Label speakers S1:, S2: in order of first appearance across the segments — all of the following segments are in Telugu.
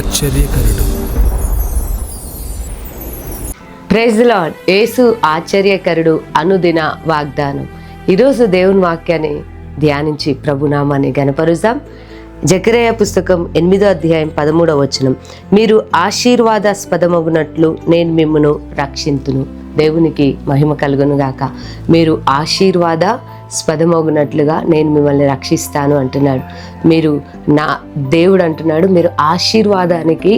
S1: ఆశ్చర్యకరుడు.
S2: ప్రైజ్ లార్డ్ యేసు ఆశ్చర్యకరుడు అనుదిన వాగ్దానం. ఈరోజు దేవుని వాక్యాన్ని ధ్యానించి ప్రభునామాన్ని గణపరుస్తాం జకరయ పుస్తకం ఎనిమిదో అధ్యాయం పదమూడవ వచనం. మీరు ఆశీర్వాదాస్పదమగునట్లు నేను మిమ్మను రక్షింతును. దేవునికి మహిమ కలుగునుగాక. మీరు ఆశీర్వాద స్పదమోగినట్లుగా నేను మిమ్మల్ని రక్షిస్తాను అంటున్నాడు. మీరు నా దేవుడు అంటున్నాడు. మీరు ఆశీర్వాదానికి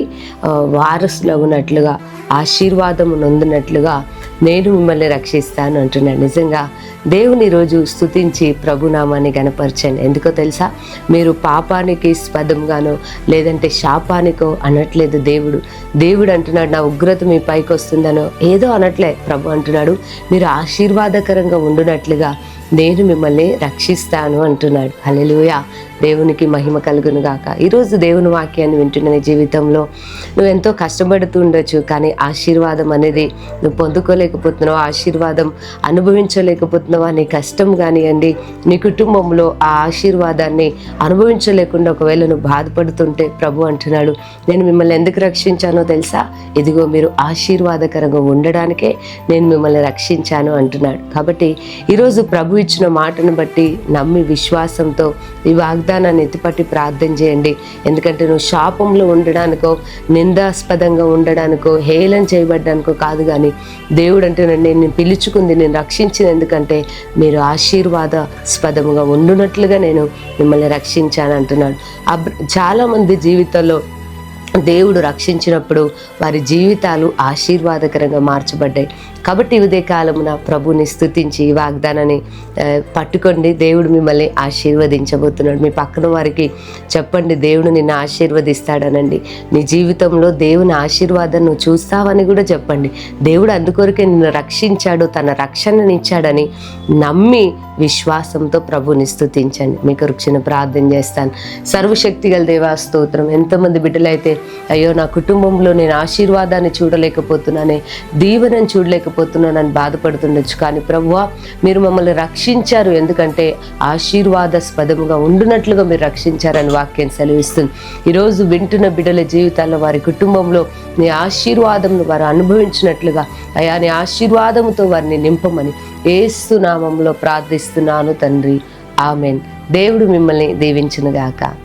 S2: వారసులగునట్లుగా ఆశీర్వాదము నొందినట్లుగా నేను మిమ్మల్ని రక్షిస్తాను అంటున్నాడు. నిజంగా దేవుని రోజు స్తుతించి ప్రభునామాన్ని గనపరచండి ఎందుకో తెలుసా? మీరు పాపానికి స్పదంగానో లేదంటే శాపానికో అనట్లేదు దేవుడు. దేవుడు అంటున్నాడు నా ఉగ్రత మీ పైకి వస్తుందనో ఏదో అనట్లే ప్రభు అంటున్నాడు. మీరు ఆశీర్వాదకరంగా ఉండునట్లుగా నేను మిమ్మల్ని రక్షిస్తాను అంటున్నాడు. హల్లెలూయా. దేవునికి మహిమ కలుగును గాక ఈరోజు దేవుని వాక్యాన్ని వింటున్న నీ జీవితంలో నువ్వు ఎంతో కష్టపడుతూ ఉండొచ్చు కానీ ఆశీర్వాదం అనేది నువ్వు పొందుకోలేకపోతున్నావు ఆశీర్వాదం అనుభవించలేకపోతున్నావా నీ కష్టం కానివ్వండి నీ కుటుంబంలో ఆ ఆశీర్వాదాన్ని అనుభవించలేకుండా ఒకవేళ నువ్వు బాధపడుతుంటే ప్రభు అంటున్నాడు నేను మిమ్మల్ని ఎందుకు రక్షించానో తెలుసా? ఇదిగో మీరు ఆశీర్వాదకరంగా ఉండడానికే నేను మిమ్మల్ని రక్షించాను అంటున్నాడు. కాబట్టి ఈరోజు ప్రభు ఇచ్చిన మాటను బట్టి నమ్మి విశ్వాసంతో ఈ వాగ్దానాన్ని ఎత్తిపట్టి ప్రార్థన చేయండి. ఎందుకంటే నువ్వు శాపంలో ఉండడానికో నిందాస్పదంగా ఉండడానికో హేళన చేయబడ్డానికో కాదు కానీ దేవుడు అంటే నేను పిలుచుకుంది నేను రక్షించిన ఎందుకంటే మీరు ఆశీర్వాదాస్పదముగా ఉండునట్లుగా నేను మిమ్మల్ని రక్షించాను అంటున్నాను అబ్- చాలామంది జీవితంలో దేవుడు రక్షించినప్పుడు వారి జీవితాలు ఆశీర్వాదకరంగా మార్చబడ్డాయి. కాబట్టి ఉదయ కాలమున ప్రభుని స్తుతించి ఈ వాగ్దానాన్ని పట్టుకోండి. దేవుడు మిమ్మల్ని ఆశీర్వదించబోతున్నాడు. మీ పక్కన వారికి చెప్పండి దేవుడు నిన్ను ఆశీర్వదిస్తాడనండి. నీ జీవితంలో దేవుని ఆశీర్వాదం నువ్వు చూస్తావని కూడా చెప్పండి. దేవుడు అందుకొరకే నిన్ను రక్షించాడు తన రక్షణనిచ్చాడని నమ్మి విశ్వాసంతో ప్రభుని స్థుతించండి. మీ కొరకు ప్రార్థన చేస్తాను. సర్వశక్తి గల దేవా స్తోత్రం. ఎంతమంది బిడ్డలైతే అయ్యో నా కుటుంబంలో నేను ఆశీర్వాదాన్ని చూడలేకపోతున్నానే దీవెనని అని బాధపడుతుండొచ్చు. కానీ ప్రభువ మీరు మమ్మల్ని రక్షించారు. ఎందుకంటే ఆశీర్వాదస్పదముగా ఉండునట్లుగా మీరు రక్షించారని వాక్యం సెలవిస్తుంది. ఈరోజు వింటున్న బిడ్డల జీవితాల్లో వారి కుటుంబంలో నీ ఆశీర్వాదంను వారు అనుభవించినట్లుగా అయా నీ ఆశీర్వాదముతో వారిని నింపమని ఏసు నామంలో ప్రార్థిస్తున్నాను తండ్రి. ఆమెన్. దేవుడు మిమ్మల్ని దీవించునుగాక.